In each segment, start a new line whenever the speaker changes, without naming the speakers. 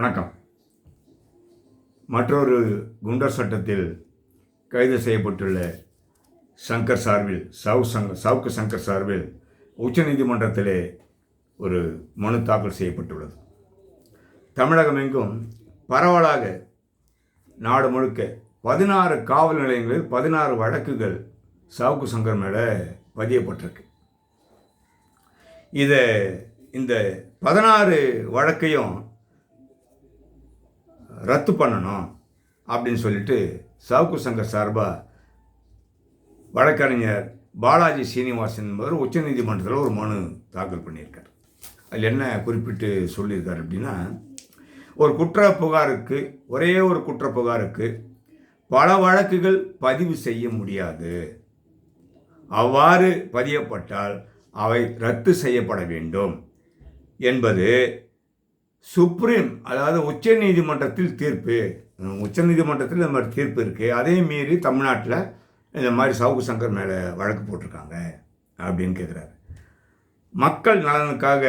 வணக்கம். மற்றொரு குண்டர் சட்டத்தில் கைது செய்யப்பட்டுள்ள சங்கர் சார்பில் சவு சங்க சவுக்கு சங்கர் சார்பில் உச்சநீதிமன்றத்திலே ஒரு மனு தாக்கல் செய்யப்பட்டுள்ளது. தமிழகம் எங்கும் பரவலாக நாடு முழுக்க பதினாறு காவல் நிலையங்களில் பதினாறு வழக்குகள் சவுக்கு சங்கர் மேலே பதியப்பட்டிருக்கு. இதை இந்த பதினாறு வழக்கையும் ரத்து பண்ணணும் அப்படின்னு சொல்லிட்டு சவுக்கு சங்க சார்பாக வழக்கறிஞர் பாலாஜி சீனிவாசன் என்பவர் உச்சநீதிமன்றத்தில் ஒரு மனு தாக்கல் பண்ணியிருக்கார். அதில் என்ன குறிப்பிட்டு சொல்லியிருக்கார் அப்படின்னா ஒரு குற்ற புகாருக்கு ஒரே ஒரு குற்ற புகாருக்கு பல வழக்குகள் பதிவு செய்ய முடியாது. அவ்வாறு பதியப்பட்டால் அவை ரத்து செய்யப்பட வேண்டும் என்பது சுப்ரீம் அதாவது உச்ச நீதிமன்றத்தில் தீர்ப்பு. உச்ச நீதிமன்றத்தில் இந்த மாதிரி தீர்ப்பு இருக்குது அதே மீறி தமிழ்நாட்டில் இந்த மாதிரி சவுக்கு சங்கர் மேலே வழக்கு போட்டிருக்காங்க அப்படின்னு கேட்குறாரு மக்கள் நலனுக்காக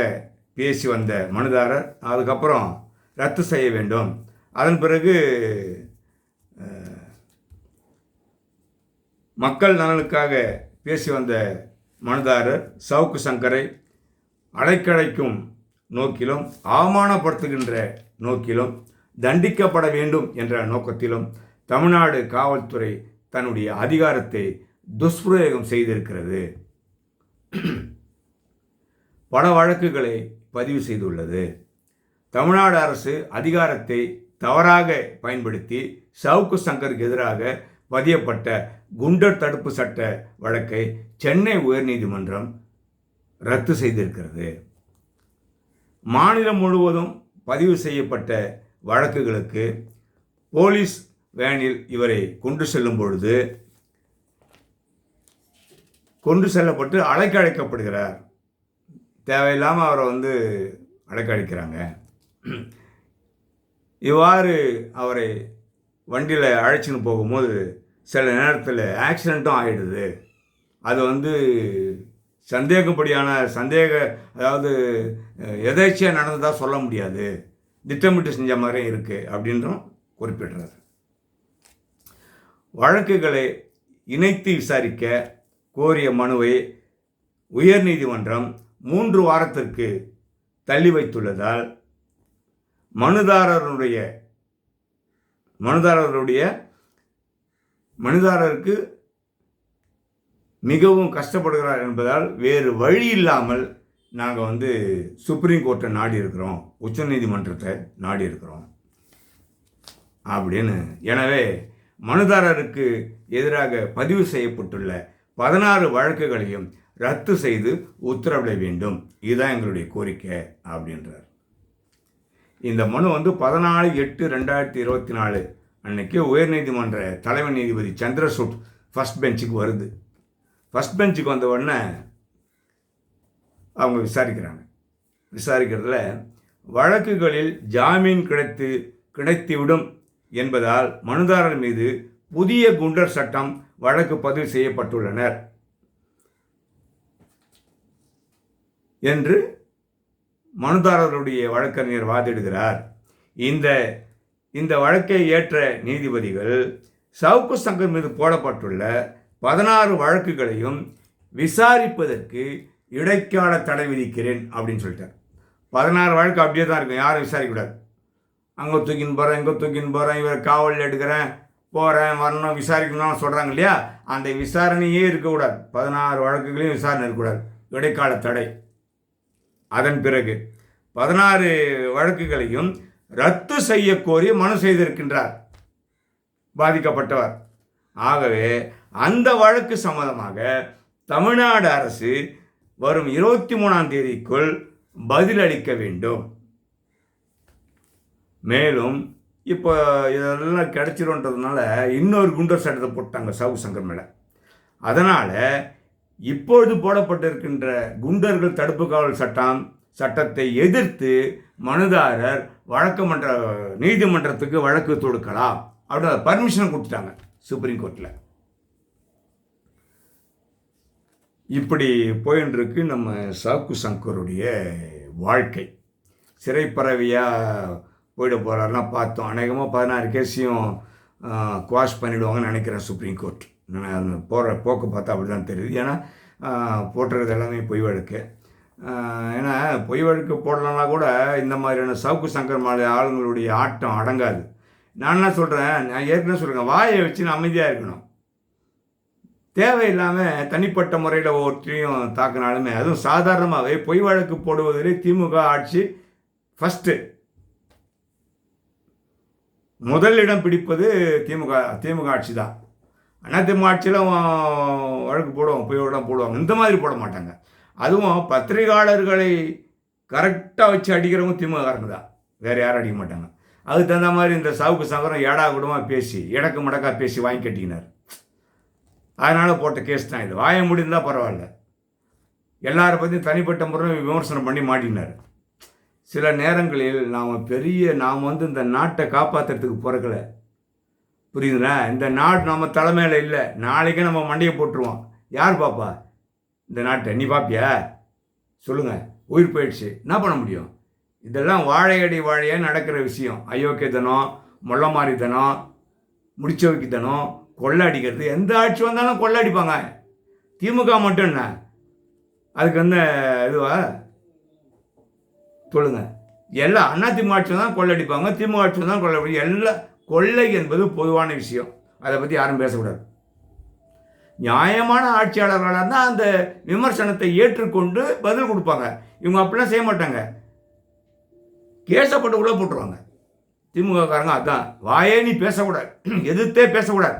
பேசி வந்த மனுதாரர் அதுக்கப்புறம் ரத்து செய்ய வேண்டும். அதன் பிறகு மக்கள் நலனுக்காக பேசி வந்த மனுதாரர் சவுக்கு சங்கரை அடைக்கழைக்கும் நோக்கிலும் அவமானப்படுத்துகின்ற நோக்கிலும் தண்டிக்கப்பட வேண்டும் என்ற நோக்கத்திலும் தமிழ்நாடு காவல்துறை தன்னுடைய அதிகாரத்தை துஷ்பிரயோகம் செய்திருக்கிறது. பல வழக்குகளை பதிவு செய்துள்ளது. தமிழ்நாடு அரசு அதிகாரத்தை தவறாக பயன்படுத்தி சவுக்கு சங்கருக்கு எதிராக பதியப்பட்ட குண்டர் தடுப்பு சட்ட வழக்கை சென்னை உயர்நீதிமன்றம் ரத்து செய்திருக்கிறது. மாநிலம் முழுவதும் பதிவு செய்யப்பட்ட வழக்குகளுக்கு போலீஸ் வேனில் இவரை கொண்டு செல்லும் பொழுது கொண்டு செல்லப்பட்டு அழைக்க அழைக்கப்படுகிறார். தேவையில்லாமல் அவரை வந்து அழைக்க அழைக்கிறாங்க. இவ்வாறு அவரை வண்டியில் அழைச்சின்னு போகும்போது சில நேரத்தில் ஆக்சிடெண்ட்டும் ஆகிடுது அது வந்து சந்தேகப்படியான சந்தேக அதாவது எதேச்சியாக நடந்ததாக சொல்ல முடியாது. திட்டமிட்டு செஞ்ச மாதிரியும் இருக்குது அப்படின்றும் குறிப்பிடுறாரு வழக்குகளை இணைத்து விசாரிக்க கோரிய மனுவை உயர்நீதிமன்றம் மூன்று வாரத்திற்கு தள்ளி வைத்துள்ளதால் மனுதாரருடைய மனுதாரருடைய மனுதாரருக்கு மிகவும் கஷ்டப்படுகிறார் என்பதால் வேறு வழி இல்லாமல் நாங்கள் வந்து சுப்ரீம் கோர்ட்டை நாடி இருக்கிறோம் உச்சநீதிமன்றத்தை நாடி இருக்கிறோம் அப்படின்னு. எனவே மனுதாரருக்கு எதிராக பதிவு செய்யப்பட்டுள்ள பதினாறு வழக்குகளையும் ரத்து செய்து உத்தரவிட வேண்டும். இதுதான் எங்களுடைய கோரிக்கை அப்படின்றார். இந்த மனு வந்து பதினாலு எட்டு ரெண்டாயிரத்தி இருபத்தி நாலு அன்னைக்கு உயர்நீதிமன்ற தலைமை நீதிபதி சந்திரசூட் ஃபர்ஸ்ட் பெஞ்சுக்கு வருது. ஃபஸ்ட் பெஞ்சுக்கு வந்த உடனே அவங்க விசாரிக்கிறாங்க. விசாரிக்கிறதுல வழக்குகளில் ஜாமீன் கிடைத்து கிடைத்துவிடும் என்பதால் மனுதாரர் மீது புதிய குண்டர் சட்டம் வழக்கு பதிவு செய்யப்பட்டுள்ளனர் என்று மனுதாரருடைய வழக்கறிஞர் வாதிடுகிறார். இந்த இந்த வழக்கை ஏற்ற நீதிபதிகள் சவுக்கு சங்கர் மீது போடப்பட்டுள்ள பதினாறு வழக்குகளையும் விசாரிப்பதற்கு இடைக்கால தடை விதிக்கிறேன் அப்படின்னு சொல்லிட்டார். பதினாறு வழக்கு அப்படியே தான் இருக்கும். யாரும் விசாரிக்கக்கூடாது. அங்கே தூக்கின்னு போகிறேன் இங்கே தூக்கின்னு போகிறேன் இவர் காவலில் எடுக்கிறேன் போகிறேன் வரணும் விசாரிக்கணும்னு சொல்கிறாங்க இல்லையா? அந்த விசாரணையே இருக்கக்கூடாது. பதினாறு வழக்குகளையும் விசாரணை இருக்கக்கூடாது. இடைக்கால தடை. அதன் பிறகு பதினாறு வழக்குகளையும் ரத்து செய்ய கோரி மனு செய்திருக்கின்றார். பாதிக்கப்பட்டவர். ஆகவே அந்த வழக்கு சம்மந்தமாக தமிழ்நாடு அரசு வரும் இருபத்தி மூணாம் தேதிக்குள் பதிலளிக்க வேண்டும். மேலும் இப்போ இதெல்லாம் கிடச்சிருன்றதுனால இன்னொரு குண்டர் சட்டத்தை போட்டாங்க சவு சங்கர் மேலே. அதனால் இப்பொழுது போடப்பட்டிருக்கின்ற குண்டர்கள் தடுப்பு காவல் சட்டம் சட்டத்தை எதிர்த்து மனுதாரர் வழக்கமன்ற நீதிமன்றத்துக்கு வழக்கு தொடுக்கலாம். அப்படின்னு பர்மிஷன் கொடுத்துட்டாங்க சுப்ரீம் கோர்ட்டில் இப்படி போயின்ருக்கு நம்ம சாக்கு சங்கருடைய வாழ்க்கை. சிறைப்பறவையாக போயிட போகிறாருன்னா பார்த்தோம். அநேகமாக பதினாறு கேஸையும் குவாஷ் பண்ணிவிடுவாங்கன்னு நினைக்கிறேன் சுப்ரீம் கோர்ட். நான் போகிற போக்கு பார்த்தா அப்படி தான் தெரியுது. ஏன்னா போட்டுறது எல்லாமே பொய் வழக்கு. ஏன்னா பொய் வழக்கு போடலன்னா கூட இந்த மாதிரியான சவுக்கு சங்கர் மாலை ஆளுங்களுடைய ஆட்டம் அடங்காது. நான் என்ன சொல்கிறேன் நான் ஏற்கனவே சொல்கிறேன் வாயை வச்சு நான் அமைதியாக இருக்கணும். தேவையில்லாமல் தனிப்பட்ட முறையில் ஒவ்வொருத்தரையும் தாக்கினாலுமே அதுவும் சாதாரணமாகவே பொய் வழக்கு போடுவதிலே திமுக ஆட்சி ஃபஸ்ட்டு முதலிடம் பிடிப்பது திமுக திமுக ஆட்சி தான் அதிமுக ஆட்சியில் வழக்கு போடுவாங்க பொய் வழக்கு போடுவாங்க. இந்த மாதிரி போட மாட்டாங்க. அதுவும் பத்திரிகையாளர்களை கரெக்டாக வச்சு அடிக்கிறவங்க திமுககாரங்க தான் வேறு யாரும் அடிக்க மாட்டாங்க. அதுக்கு தகுந்த மாதிரி இந்த சாவுக்கு சங்கரம் ஏடா கூடமாக பேசி இடக்கு மடக்காக பேசி வாங்கி கட்டிக்கினார். அதனால் போட்ட கேஸ் தான் இது. வாய முடிந்தால் பரவாயில்ல. எல்லாரை பற்றியும் தனிப்பட்ட முறை விமர்சனம் பண்ணி மாட்டினார். சில நேரங்களில் நாம் பெரிய நாம் வந்து இந்த நாட்டை காப்பாற்றுறதுக்கு பிறக்கலை புரியுதுங்களா? இந்த நாடு நம்ம தலைமையில் இல்லை. நாளைக்கே நம்ம மண்டையை போட்டுருவோம். யார் பாப்பா? இந்த நாட்டை. நீ பாப்பியா? சொல்லுங்கள் உயிர் போயிடுச்சு. என்ன பண்ண முடியும்? இதெல்லாம் வாழையடி வாழையாக நடக்கிற விஷயம். அயோக்கியத்தனம் முள்ளமாரித்தனம் முடிச்சவைக்குத்தனம் கொள்ளை அடிக்கிறது எந்த ஆட்சி வந்தாலும் கொள்ளை அடிப்பாங்க திமுக மட்டும் என்ன அதுக்கு என்ன இதுவா? சொல்லுங்க. எல்லாம் திமுக ஆட்சி தான் கொள்ளடிப்பாங்க. திமுக ஆட்சி தான் கொள்ளடி எல்லா கொள்ளை என்பது பொதுவான விஷயம். அதை பற்றி யாரும் பேசக்கூடாது. நியாயமான ஆட்சியாளர்களாக இருந்தால் அந்த விமர்சனத்தை ஏற்றுக்கொண்டு பதில் கொடுப்பாங்க. இவங்க அப்படிலாம் செய்ய மாட்டாங்க. கேசப்பட்டு கூட போட்டுருவாங்க. திமுககாரங்க அதான். வாயே நீ பேசக்கூடாது. எதிர்த்தே பேசக்கூடாது.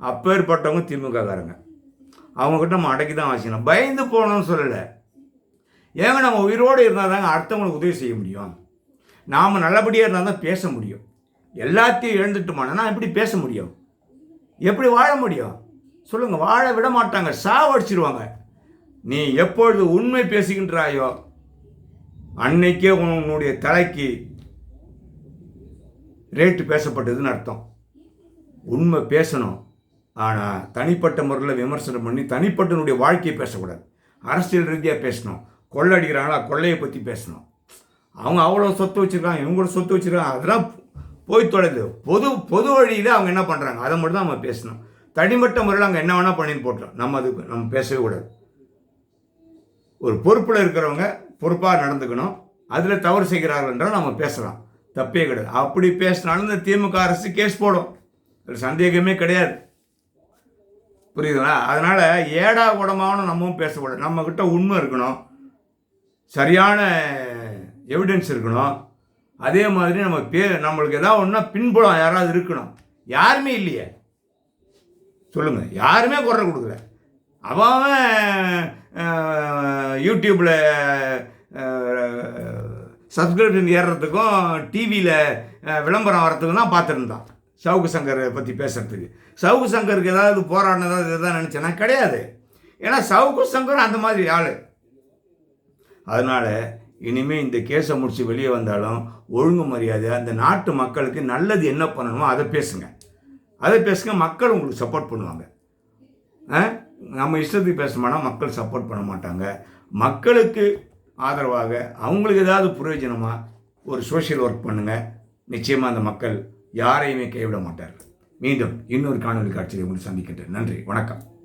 அப்பேற்பட்டவங்க திமுககாரங்க. அவங்கக்கிட்ட நம்ம அடக்கி தான் வாசிக்கணும் பயந்து போகணும்னு சொல்லலை. ஏங்க நம்ம உயிரோடு இருந்தால் தாங்க அடுத்தவங்களுக்கு உதவி செய்ய முடியும். நாம் நல்லபடியாக இருந்தால் தான் பேச முடியும். எல்லாத்தையும் இழந்துட்டோமானா எப்படி பேச முடியும்? எப்படி வாழ முடியும்? சொல்லுங்கள் வாழ விட மாட்டாங்க. சாவடிச்சிருவாங்க. நீ எப்பொழுது உண்மை பேசுகின்றாயோ அன்னைக்கே உன்னுடைய தலைக்கு ரேட்டு பேசப்பட்டதுன்னு அர்த்தம். உண்மை பேசணும். ஆனால் தனிப்பட்ட முறையில் விமர்சனம் பண்ணி தனிப்பட்டனுடைய வாழ்க்கையை பேசக்கூடாது. அரசியல் ரீதியாக பேசணும். கொள்ளடிக்கிறாங்களா கொள்ளையை பற்றி பேசணும். அவங்க அவ்வளோ சொத்து வச்சுருக்காங்க இவங்களோட சொத்து வச்சுருக்காங்க. அதெல்லாம் போய் தொலைது. பொது பொது வழியில் அவங்க என்ன பண்ணுறாங்க அதை மட்டும் தான் நம்ம பேசணும். தனிப்பட்ட முறையில் அங்கே என்ன வேணால் பண்ணின்னு போட்டோம். நம்ம அதுக்கு நம்ம பேசவே கூடாது. ஒரு பொறுப்பில் இருக்கிறவங்க பொறுப்பாக நடந்துக்கணும். அதில் தவறு செய்கிறார்கள் என்றால் நம்ம பேசலாம். தப்பே கிடையாது. அப்படி பேசினாலும் இந்த திமுக அரசு கேஸ் போடும். அதில் சந்தேகமே கிடையாது. புரியுதுங்களா? அதனால் ஏடா குடமாவனும் நம்மவும் பேசக்கூடாது. நம்மக்கிட்ட உண்மை இருக்கணும். சரியான எவிடன்ஸ் இருக்கணும். அதே மாதிரி நம்ம பே நம்மளுக்கு ஏதாவது ஒன்றா பின்புலம் யாராவது இருக்கணும். யாருமே இல்லையே. சொல்லுங்கள் யாருமே குரல் கொடுக்கல. அவன் யூடியூப்பில் சப்ஸ்கிரிப்ஷன் ஏறுறதுக்கும் டிவியில் விளம்பரம் வர்றதுக்கும் தான் பார்த்துருந்தான். சவுக்கு சங்கரை பற்றி பேசுகிறதுக்கு சவுக்கு சங்கருக்கு ஏதாவது போராடினதாவது இதுதான் நினச்சேன்னா கிடையாது. ஏன்னா சவுக்கு சங்கரும் அந்த மாதிரி ஆள். அதனால் இனிமேல் இந்த கேஸை முடித்து வெளியே வந்தாலும் ஒழுங்கு மரியாதை அந்த நாட்டு மக்களுக்கு நல்லது என்ன பண்ணணுமோ அதை பேசுங்க. அதை பேசுங்க மக்கள் உங்களுக்கு சப்போர்ட் பண்ணுவாங்க. ஆ? நம்ம இஷ்டத்துக்கு பேசணும்னா மக்கள் சப்போர்ட் பண்ண மாட்டாங்க. மக்களுக்கு ஆதரவாக அவங்களுக்கு ஏதாவது பிரயோஜனமாக ஒரு சோஷியல் ஒர்க் பண்ணுங்கள் நிச்சயமாக அந்த மக்கள் யாரையுமே கைவிட மாட்டார் மீண்டும் இன்னொரு காணொலி காட்சியை உங்களுக்கு சந்திக்கின்றேன். நன்றி. வணக்கம்.